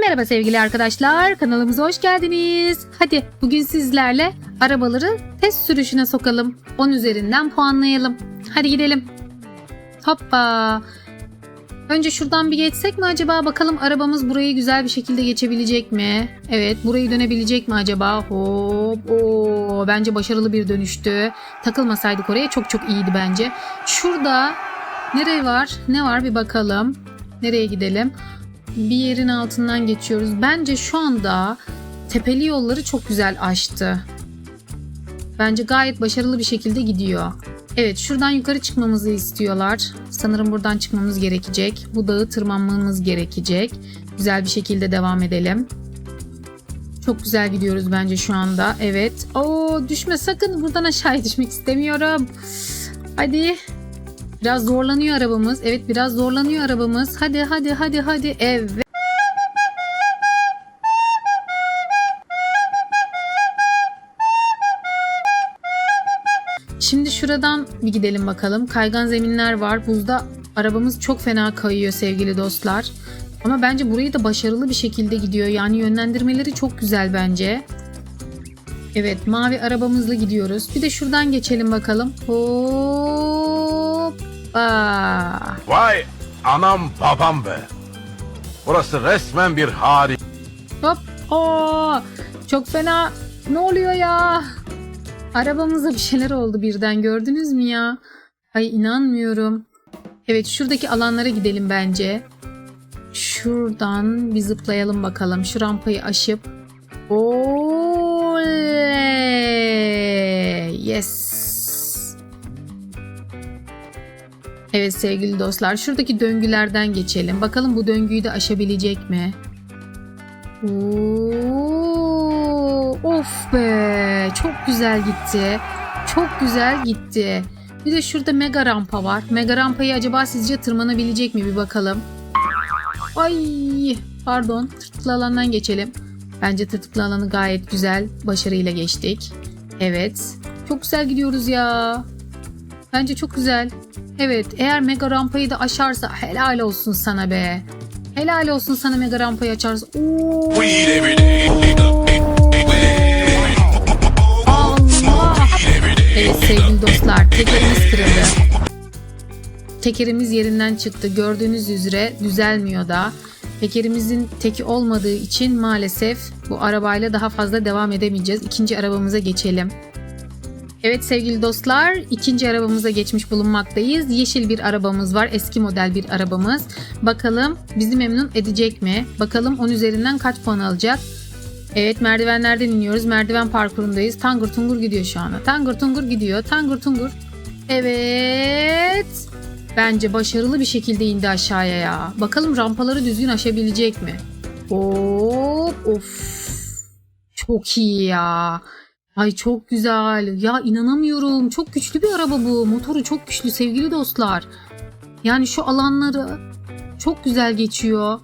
Merhaba sevgili arkadaşlar, kanalımıza hoş geldiniz. Hadi bugün sizlerle arabaları test sürüşüne sokalım. 10 üzerinden puanlayalım. Hadi gidelim. Hoppa. Önce şuradan bir geçsek mi acaba? Bakalım arabamız burayı güzel bir şekilde geçebilecek mi? Evet, burayı dönebilecek mi acaba? Hop. Oo, bence başarılı bir dönüştü. Takılmasaydık oraya çok çok iyiydi bence. Şurada nereye var? Ne var bir bakalım. Nereye gidelim? Bir yerin altından geçiyoruz. Bence şu anda tepeli yolları çok güzel aştı. Bence gayet başarılı bir şekilde gidiyor. Evet şuradan yukarı çıkmamızı istiyorlar. Sanırım buradan çıkmamız gerekecek. Bu dağı tırmanmamız gerekecek. Güzel bir şekilde devam edelim. Çok güzel gidiyoruz bence şu anda. Evet. Oo düşme sakın. Buradan aşağıya düşmek istemiyorum. Hadi. Biraz zorlanıyor arabamız. Evet biraz zorlanıyor arabamız. Hadi hadi hadi hadi. Evet. Şimdi şuradan bir gidelim bakalım. Kaygan zeminler var. Buzda arabamız çok fena kayıyor sevgili dostlar. Ama bence burayı da başarılı bir şekilde gidiyor. Yani yönlendirmeleri çok güzel bence. Evet mavi arabamızla gidiyoruz. Bir de şuradan geçelim bakalım. Hoppa. Vay anam babam be. Burası resmen bir harika. Hop. Oo, çok fena. Ne oluyor ya? Arabamıza bir şeyler oldu birden gördünüz mü ya? Ay inanmıyorum. Evet şuradaki alanlara gidelim bence. Şuradan bir zıplayalım bakalım. Şu rampayı aşıp. Oley! Yes. Evet sevgili dostlar şuradaki döngülerden geçelim. Bakalım bu döngüyü de aşabilecek mi? Oo, of be çok güzel gitti. Çok güzel gitti. Bir de şurada mega rampa var. Mega rampayı acaba sizce tırmanabilecek mi bir bakalım. Ay pardon tırtıklı alandan geçelim. Bence tırtıklı alanı gayet güzel başarıyla geçtik. Evet çok güzel gidiyoruz ya. Bence çok güzel. Evet eğer mega rampayı da aşarsa helal olsun sana be. Helal olsun sana mega rampayı açarsa. Oo. Allah. Evet sevgili dostlar tekerimiz kırıldı. Tekerimiz yerinden çıktı. Gördüğünüz üzere düzelmiyor da. Tekerimizin teki olmadığı için maalesef bu arabayla daha fazla devam edemeyeceğiz. İkinci arabamıza geçelim. Evet sevgili dostlar ikinci arabamıza geçmiş bulunmaktayız. Yeşil bir arabamız var. Eski model bir arabamız. Bakalım bizi memnun edecek mi? Bakalım 10 üzerinden kaç puan alacak? Evet merdivenlerden iniyoruz. Merdiven parkurundayız. Tangır tungur gidiyor şu anda. Tangır tungur gidiyor. Tangır tungur. Evet. Bence başarılı bir şekilde indi aşağıya ya. Bakalım rampaları düzgün aşabilecek mi? Hop of. Çok iyi ya. Ay çok güzel. Ya inanamıyorum. Çok güçlü bir araba bu. Motoru çok güçlü sevgili dostlar. Yani şu alanları çok güzel geçiyor.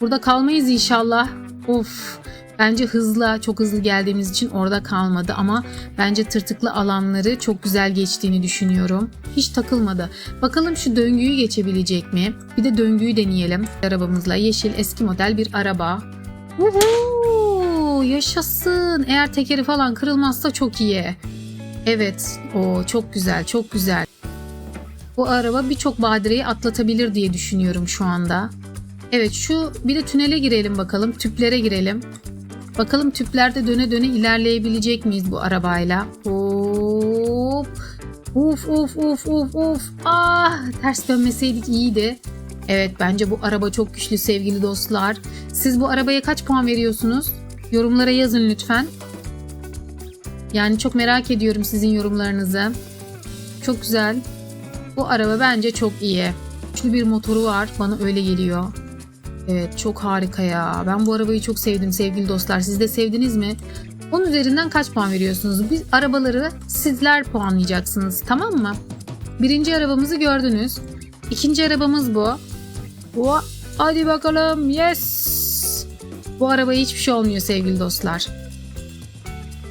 Burada kalmayız inşallah. Of. Bence hızlı, çok hızlı geldiğimiz için orada kalmadı ama bence tırtıklı alanları çok güzel geçtiğini düşünüyorum. Hiç takılmadı. Bakalım şu döngüyü geçebilecek mi? Bir de döngüyü deneyelim. Arabamızla yeşil eski model bir araba. Yaşasın. Eğer tekeri falan kırılmazsa çok iyi. Evet, o çok güzel, çok güzel. Bu araba birçok badireyi atlatabilir diye düşünüyorum şu anda. Evet şu bir de tünele girelim bakalım. Tüplere girelim. Bakalım tüplerde döne döne ilerleyebilecek miyiz bu arabayla? Hop. Uf uf uf uf uf. Ah ters dönmeseydik iyiydi. Evet bence bu araba çok güçlü sevgili dostlar. Siz bu arabaya kaç puan veriyorsunuz? Yorumlara yazın lütfen. Yani çok merak ediyorum sizin yorumlarınızı. Çok güzel. Bu araba bence çok iyi. Güçlü bir motoru var. Bana öyle geliyor. Evet çok harika ya. Ben bu arabayı çok sevdim sevgili dostlar. Siz de sevdiniz mi? 10 üzerinden kaç puan veriyorsunuz? Biz arabaları sizler puanlayacaksınız tamam mı? Birinci arabamızı gördünüz. İkinci arabamız bu. Bu. Hadi bakalım. Yes. Bu arabaya hiçbir şey olmuyor sevgili dostlar.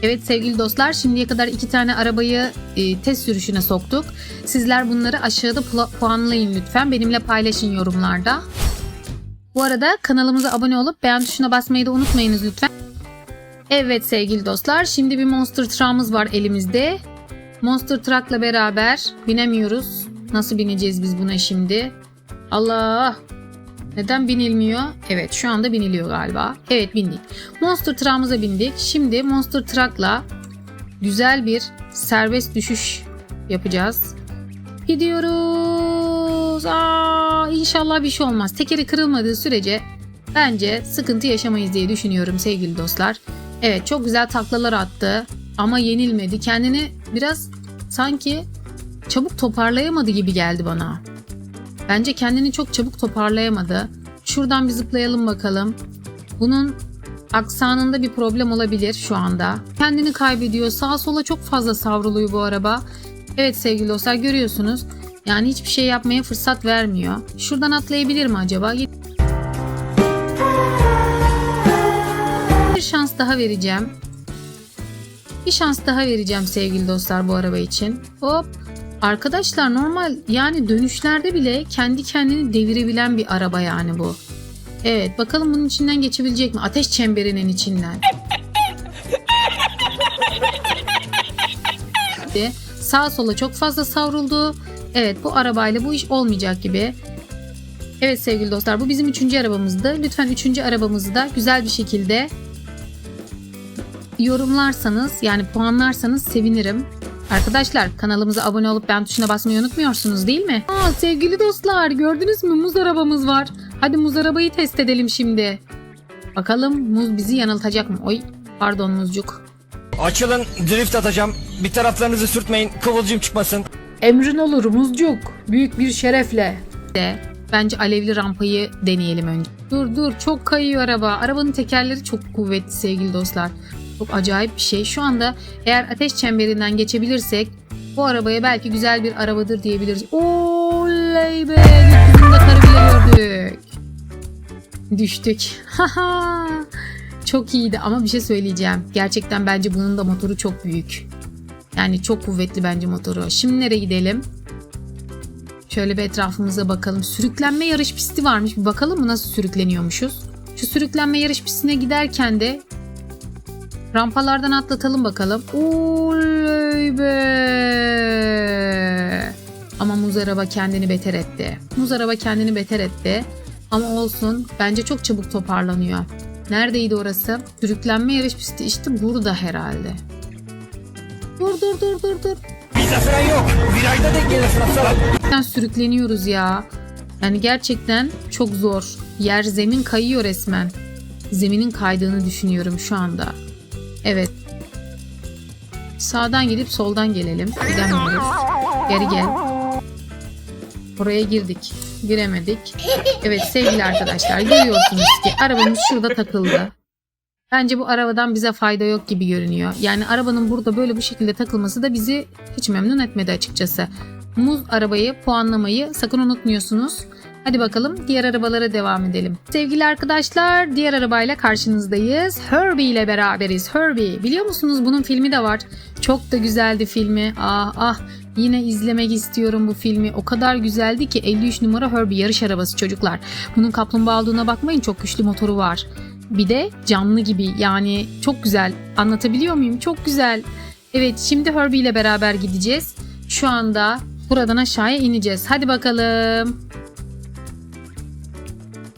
Evet sevgili dostlar şimdiye kadar iki tane arabayı e, test sürüşüne soktuk. Sizler bunları aşağıda puanlayın lütfen. Benimle paylaşın yorumlarda. Bu arada kanalımıza abone olup beğen tuşuna basmayı da unutmayınız lütfen. Evet sevgili dostlar şimdi bir Monster Truck'ımız var elimizde. Monster Truck'la beraber binemiyoruz. Nasıl bineceğiz biz buna şimdi? Allah! Neden binilmiyor? Evet şu anda biniliyor galiba. Evet bindik. Monster Truck'ımıza bindik. Şimdi Monster Truck'la güzel bir serbest düşüş yapacağız. Gidiyoruz. Aa, inşallah bir şey olmaz. Tekeri kırılmadığı sürece bence sıkıntı yaşamayız diye düşünüyorum sevgili dostlar. Evet çok güzel taklalar attı ama yenilmedi. Kendini biraz sanki çabuk toparlayamadı gibi geldi bana. Bence kendini çok çabuk toparlayamadı. Şuradan bir zıplayalım bakalım. Bunun aksanında bir problem olabilir şu anda. Kendini kaybediyor. Sağa sola çok fazla savruluyor bu araba. Evet sevgili dostlar görüyorsunuz. Yani hiçbir şey yapmaya fırsat vermiyor. Şuradan atlayabilir mi acaba? Bir şans daha vereceğim. Bir şans daha vereceğim sevgili dostlar bu araba için. Hop. Arkadaşlar normal yani dönüşlerde bile kendi kendini devirebilen bir araba yani bu. Evet bakalım bunun içinden geçebilecek mi? Ateş çemberinin içinden. De, Sağa sola çok fazla savruldu. Evet bu arabayla bu iş olmayacak gibi. Evet sevgili dostlar bu bizim üçüncü arabamızdı. Lütfen üçüncü arabamızı da güzel bir şekilde yorumlarsanız yani puanlarsanız sevinirim. Arkadaşlar kanalımıza abone olup beğen tuşuna basmayı unutmuyorsunuz değil mi? Aa sevgili dostlar gördünüz mü muz arabamız var. Hadi muz arabayı test edelim şimdi. Bakalım muz bizi yanıltacak mı? Oy pardon muzcuk. Açılın drift atacağım. Bir taraflarınızı sürtmeyin kıvılcım çıkmasın. Emrin olur muzcuk. Büyük bir şerefle. De bence alevli rampayı deneyelim önce. Dur dur çok kayıyor araba. Arabanın tekerleri çok kuvvetli sevgili dostlar. Çok acayip bir şey. Şu anda eğer ateş çemberinden geçebilirsek bu arabaya belki güzel bir arabadır diyebiliriz. Oley be! Gökyüzünde karı bile gördük. Düştük. Haha. çok iyiydi ama bir şey söyleyeceğim. Gerçekten bence bunun da motoru çok büyük. Yani çok kuvvetli bence motoru. Şimdi nereye gidelim? Şöyle bir etrafımıza bakalım. Sürüklenme yarış pisti varmış. Bir bakalım mı nasıl sürükleniyormuşuz? Şu sürüklenme yarış pistine giderken de rampalardan atlatalım bakalım. Oley be! Ama muz araba kendini beter etti. Muz araba kendini beter etti. Ama olsun. Bence çok çabuk toparlanıyor. Neredeydi orası? Sürüklenme yarış pisti işte burada herhalde. Dur dur dur dur dur. Bizde fren yok. Virajda denk aslanım. Gerçekten sürükleniyoruz ya. Yani gerçekten çok zor. Yer zemin kayıyor resmen. Zeminin kaydığını düşünüyorum şu anda. Sağdan gidip soldan gelelim. Gidemiyoruz. Geri gel. Oraya girdik. Giremedik. Evet sevgili arkadaşlar görüyorsunuz ki arabamız şurada takıldı. Bence bu arabadan bize fayda yok gibi görünüyor. Yani arabanın burada böyle bu şekilde takılması da bizi hiç memnun etmedi açıkçası. Muz arabayı puanlamayı sakın unutmuyorsunuz. Hadi bakalım diğer arabalara devam edelim. Sevgili arkadaşlar diğer arabayla karşınızdayız. Herbie ile beraberiz. Herbie biliyor musunuz bunun filmi de var. Çok da güzeldi filmi. Ah ah yine izlemek istiyorum bu filmi. O kadar güzeldi ki 53 numara Herbie yarış arabası çocuklar. Bunun kaplumbağa olduğuna bakmayın çok güçlü motoru var. Bir de canlı gibi yani çok güzel. Anlatabiliyor muyum? Çok güzel. Evet şimdi Herbie ile beraber gideceğiz. Şu anda buradan aşağıya ineceğiz. Hadi bakalım.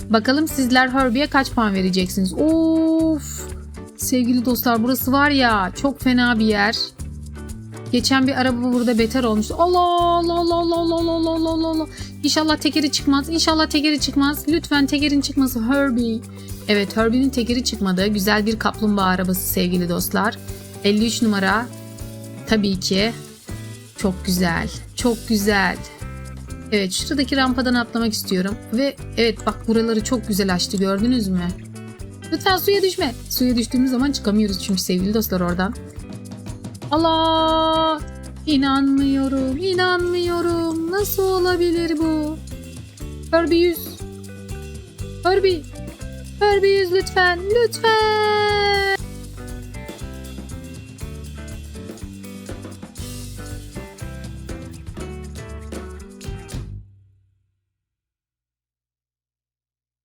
Bakalım sizler Herbie'ye kaç puan vereceksiniz? Of! Sevgili dostlar burası var ya çok fena bir yer. Geçen bir araba burada beter. Allah Allah Allah Allah Allah Allah Allah Allah Allah Allah. İnşallah tekeri çıkmaz. İnşallah tekeri çıkmaz. Lütfen tekerin çıkması Herbie. Evet Herbie'nin tekeri çıkmadı. Güzel bir kaplumbağa arabası sevgili dostlar. 53 numara. Tabii ki. Çok güzel. Çok güzel. Evet şuradaki rampadan atlamak istiyorum. Ve evet bak buraları çok güzel açtı gördünüz mü? Lütfen suya düşme. Suya düştüğümüz zaman çıkamıyoruz çünkü sevgili dostlar oradan. Allah! İnanmıyorum, inanmıyorum. Nasıl olabilir bu? Herbie 100. Herbie. Herbie 100 lütfen, lütfen.